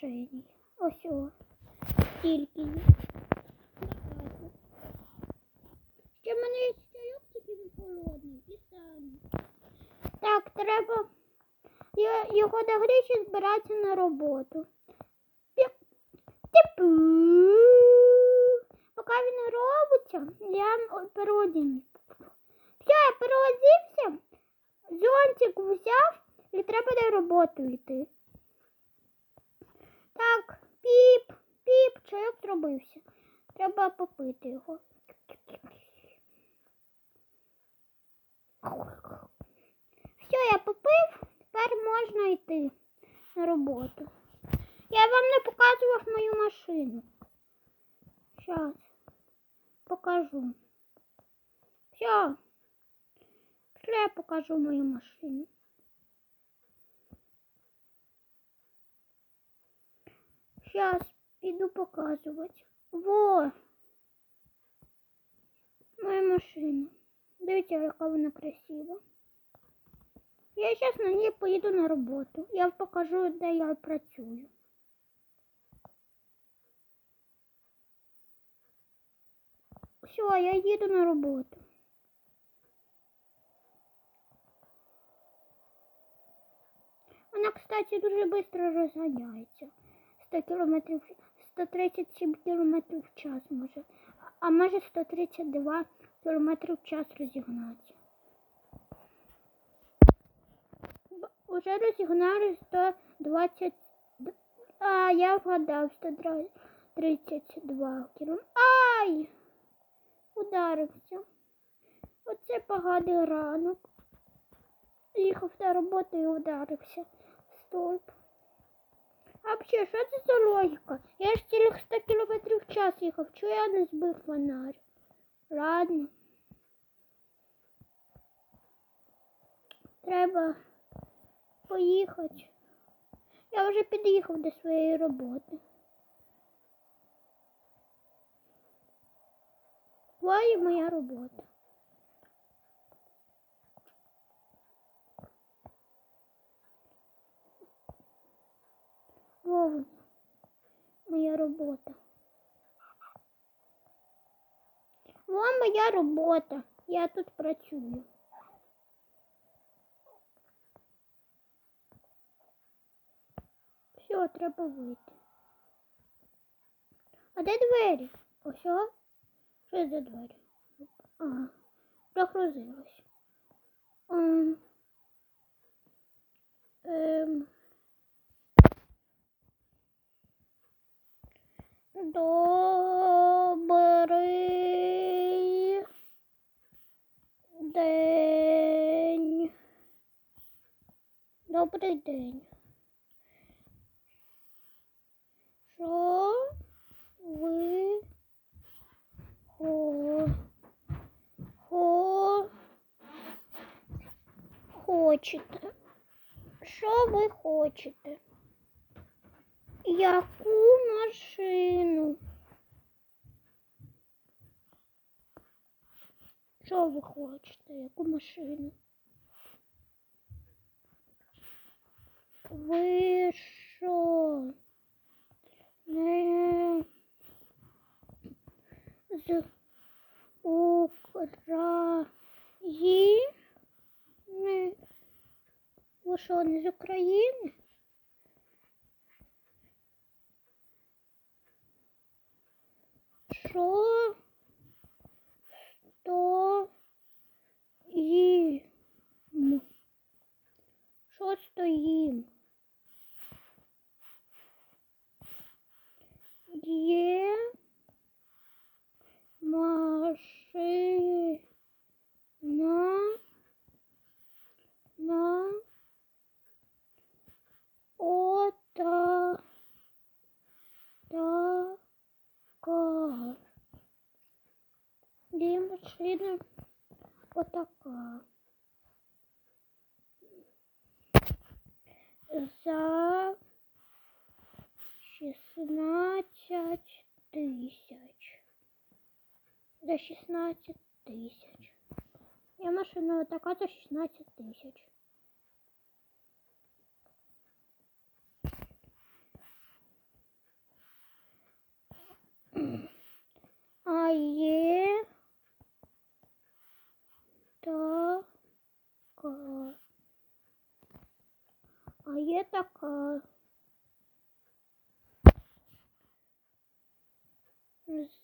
приложень. Ось о. Тільки є. Ще мене чайок, тільки він холодний. І самі. Так, треба його догріти і збиратися на роботу. Типу. Поки він робиться, я переодінь. Все, я переодівся, зонтик взяв і треба на роботу йти. Так, піп, піп, чайок зробився. Треба попити його. Все, я попив, тепер можна йти на роботу. Я вам не показував мою машину. Зараз покажу. Все. Пішли я покажу мою машину. Сейчас піду показувати. Во! Моя машина. Дивіться, яка вона красива. Я зараз на ній поїду на роботу. Я покажу, де я працюю. Все, я їду на роботу. Вона, кстати, дуже швидко розганяється. 100 кілометрів, 137 кілометрів в час може. А може 132 кілометри в час розігнатися. Уже розігнали 120. д- А, я вгадав 132 кілометри. Ай! Ударився. Оце поганий ранок. Їхав на роботу і ударився в стовп. А взагалі, що це за логіка? Я ж цілих 100 кілометрів в час їхав, чого я не збив фонарь? Ладно. Треба поїхати. Я вже під'їхав до своєї роботи. Ой, моя робота. Вовна. Моя робота. Вон моя робота. Я тут працюю. Все, треба вийти. А де двері? Ось. Що за двері? Ага. Прогрузилось. Ем. Ем. Добрий день. Добрий день. Що ви хо... Хо... хочете? Що ви хочете? Яку машину? Що ви хочете? Яку машину? Ви що? Не з України? Ви що, не з України? Що за 16 тисяч. За 16 тисяч. Я машина така за 16 тисяч. А є така. А є така.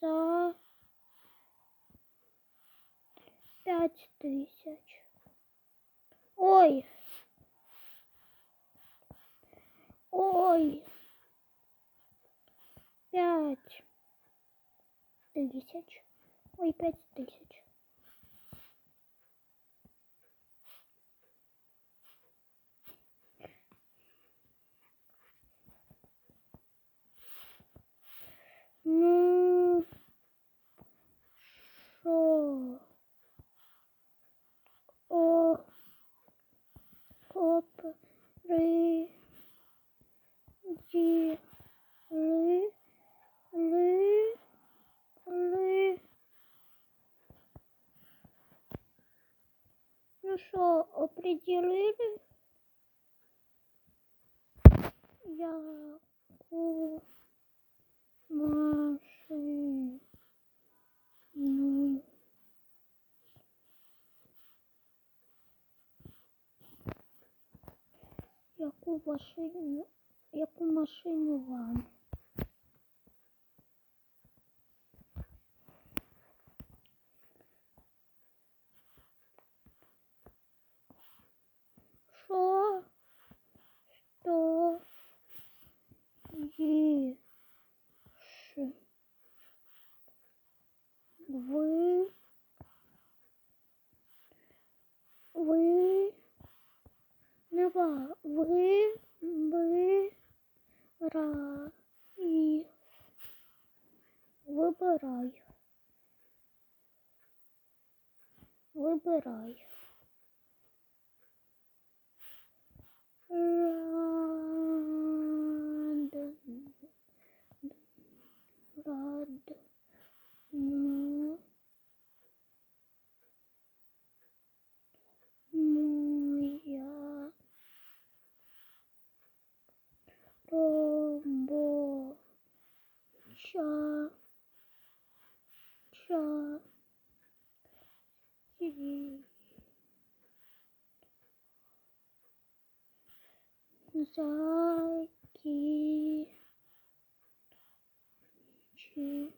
За п'ять тисяч. Ой. Ой. П'ять тисяч. Ой, п'ять тисяч. Ну, що? О, оп, ді, ли, ли, ли. Що, определили? Яку машину? Яку машину, яку машину вам? Що? Що? Є? Ш. Ви? Ви? Нева, ви, ви, ра, і, вибирай, вибирай. Рад, рад, ну, моя робоча ча закінчила.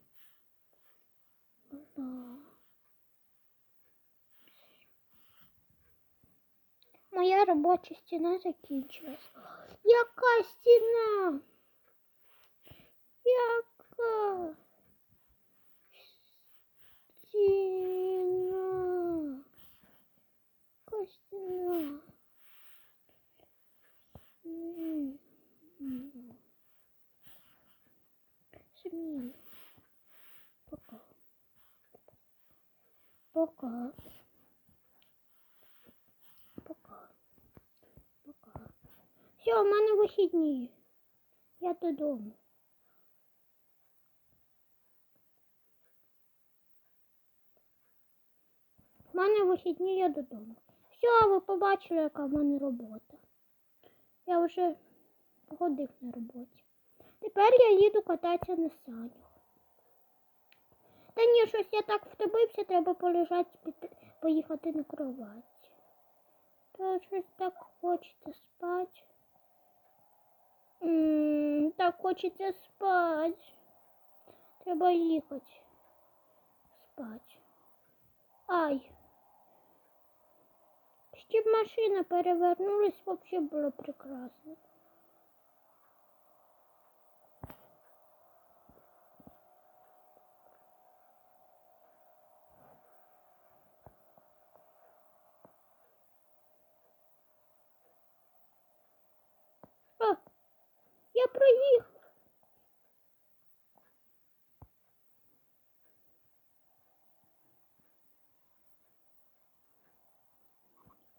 Моя робоча стіна закінчилась. Яка стіна? Яка стіна? Яка стіна? М. Пока. Пока. Пока. Все, у мене вихідні. Я додому. У мене вихідні, я додому. Все, ви побачили, яка в мене робота. Я вже погодив на роботі. Тепер я їду кататися на санях. Та ні, щось я так втомився, треба полежати, піти- поїхати на кровать. Та щось так хочеться спати. М, Так хочеться спати. Треба їхати. Спати. Ай. Ще б машина перевернулась, вообще було прекрасно. проїхав.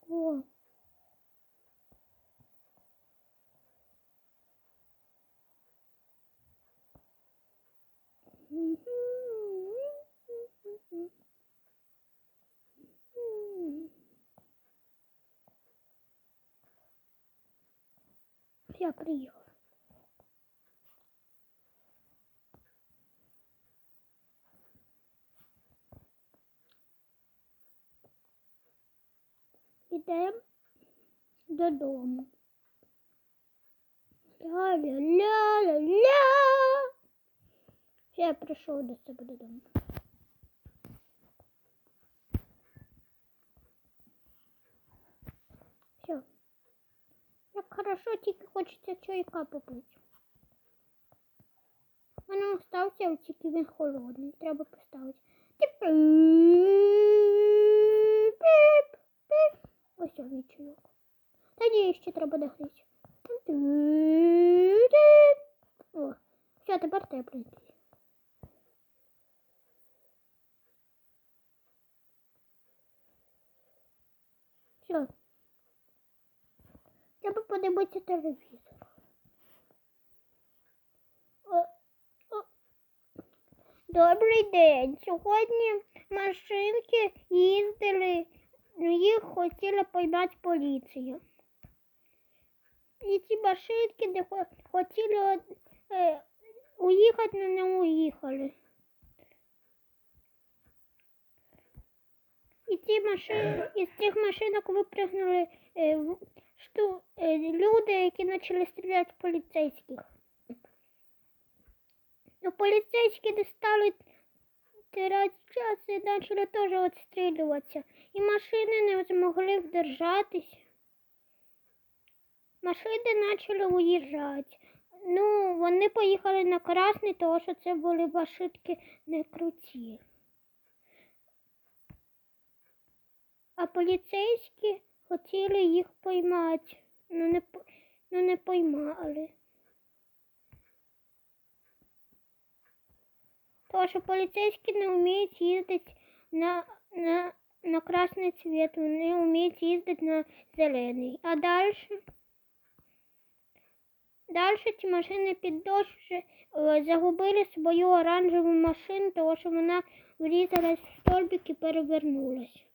О. Я приехал. Ідемо додому. Ля-ля-ля-ля-ля. Я прийшов до себе додому. Все. Як хорошо, тільки хочеться чайка попити. У мене остався, тільки він холодний. Треба поставити. Типу. Піп, піп. Ось він чайок. Та ще треба догріти. О, все, тепер тепленький. Все. Треба подивитися телевізор. Добрий день. Сьогодні машинки їздили, їх хотіла поймати поліція. І ці машинки, де хотіли е, уїхати, але не уїхали. І ці машини, із цих машинок випрыгнули е, шту, е, люди, які почали стріляти в поліцейських. Ну, поліцейські не стали тирати час і почали теж відстрілюватися. І машини не змогли вдержатись. Машини почали уїжджати. Ну, вони поїхали на красний, тому що це були машинки не круті. А поліцейські хотіли їх поймати. Ну не, ну, не поймали. Тому що поліцейські не вміють їздити на, на, на красний цвіт, вони вміють їздити на зелений. А далі? Далі ці машини під дощ е, загубили свою оранжеву машину, тому що вона врізалась в столбик і перевернулась.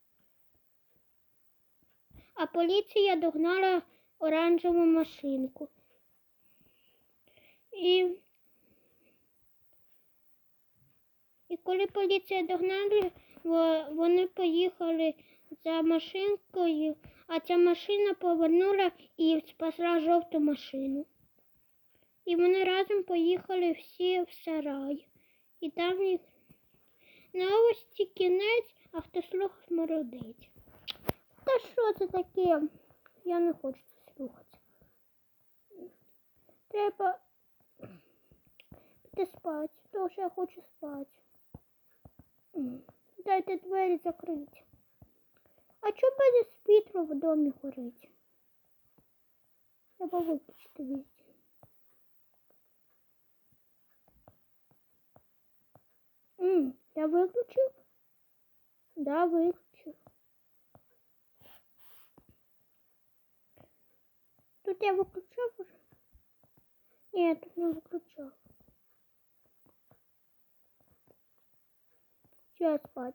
А поліція догнала оранжеву машинку. І, і коли поліція догнали, вони поїхали за машинкою, а ця машина повернула і спасла жовту машину. І вони разом поїхали всі в сарай. І там їх новості кінець, автослух смородить. Та що це таке? Я не хочу це слухати. Треба піти спати, тому що я хочу спати. Дайте двері закрити. А чому без світло в домі горить? Треба виключити Я виключив? Да, виключив. Тут я выключал уже? Нет, тут не выключал. Сейчас спать.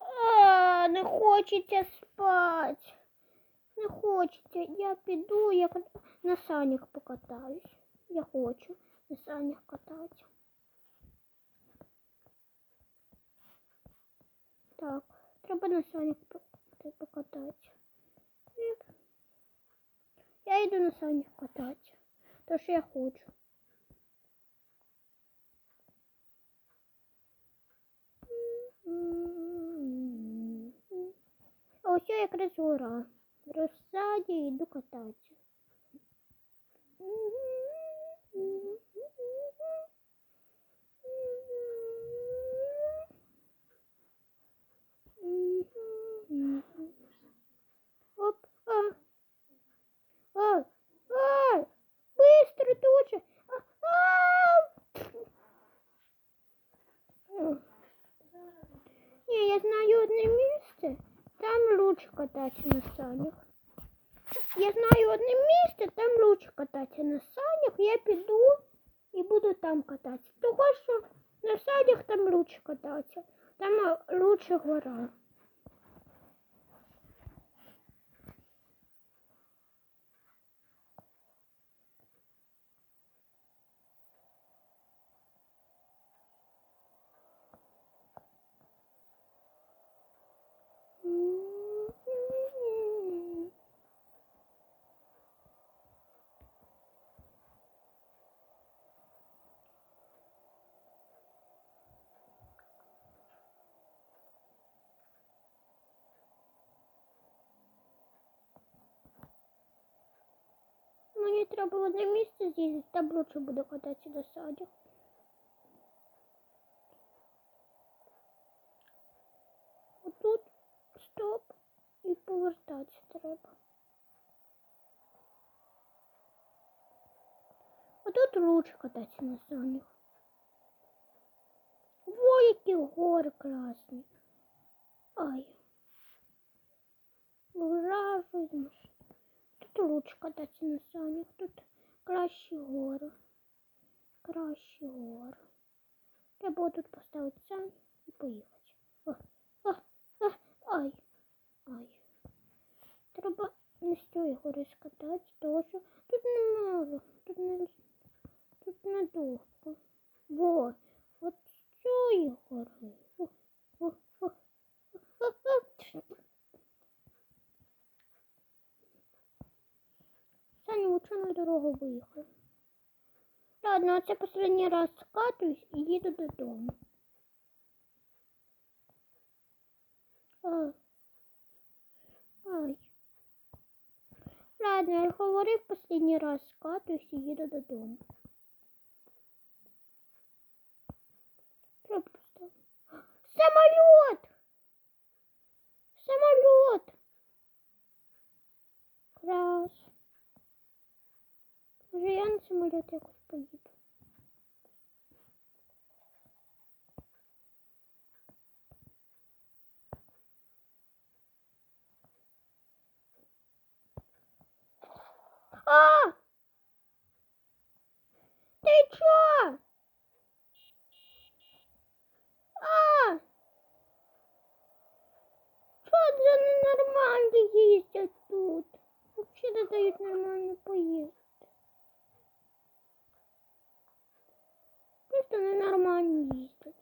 А, не хочеться спать. Не хочеться. Я піду, я на санях покатаюсь. Я хочу на санях кататися. Так, треба на санях по- по- покататися. Я йду на санях кататися. То, що я хочу. А ось я якраз гора. В розсаді йду кататися. Оп, а. А, а, быстро туча. А, а. Ні, я знаю одне місце. Там лучше кататися на санях. я знаю одне місце, там лучше кататися на санях. Я піду і буду там кататися. Тому що на санях там лучше кататися. Там лучше гора. Мені треба в одне місце з'їздити, там лучше буду кататися на санях. Отут стоп і повертатися треба. А тут лучше кататися на санях. Во, які гори красні. Ай. Тут лучше кататися на санях. Тут кращі гори. Кращі гори. Треба тут поставити сані і поїхати. О, а, а, ай. Ай. Треба не з цієї гори скататися, тому що тут немало. Тут не тут недовго. Во, от з цієї гори. О, о, о, о, о, о. На дорогу виїхав. Ладно, а це останній раз скатуюсь і їду додому. А. Ай. Ладно, я говорив останній раз скатуюсь і їду додому. Що поставив? Самоліт! Самоліт! Раз. Може я на самоліт якось поїду. А! Ты чё? А! Что за ненормальные ездят тут? Вообще не дают нормально поесть. Просто ненормально ездят.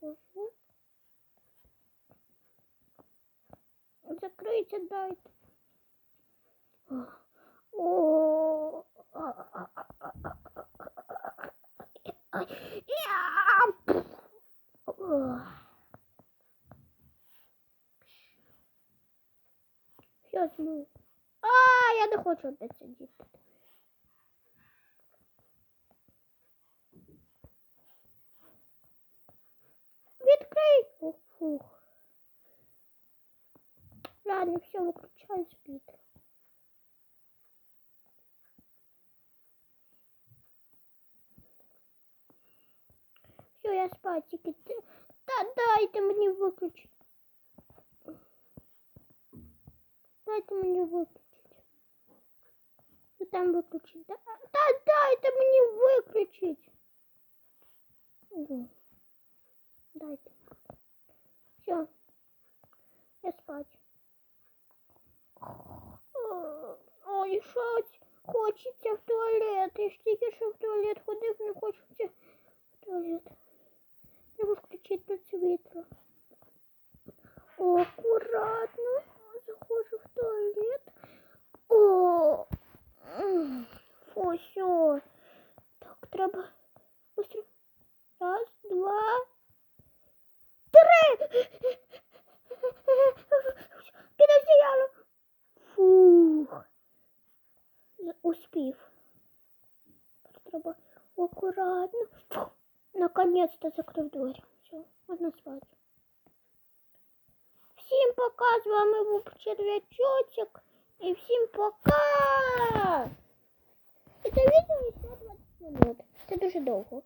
захожу. Закрийте, дайте. О. Сейчас ну. А, я не хочу опять сидіти. Відкрий. О, фух. Ладно, все, выключай спит. Все, я спать ти- Та дайте мені виключити. Дайте мені виключити. Що там виключити? Да- Та дайте мені виключити. Дайте. Все. Я спать. Ой, шать. хочеться в туалет. Я ж тільки що в туалет ходив, не хочеться в туалет. Треба включити світло. О, акуратно. Заходжу в туалет. О, м, фу, все. Так, треба быстро. Раз, два, три. Під одіялом. Фух. З- Успів. Тепер Треба акуратно. Фух. Наконец-то закрив двері. Все, можна спати. Всім пока, з вами був черв'ячочок. І всім пока! Це відео ще 20 минут. Це дуже довго.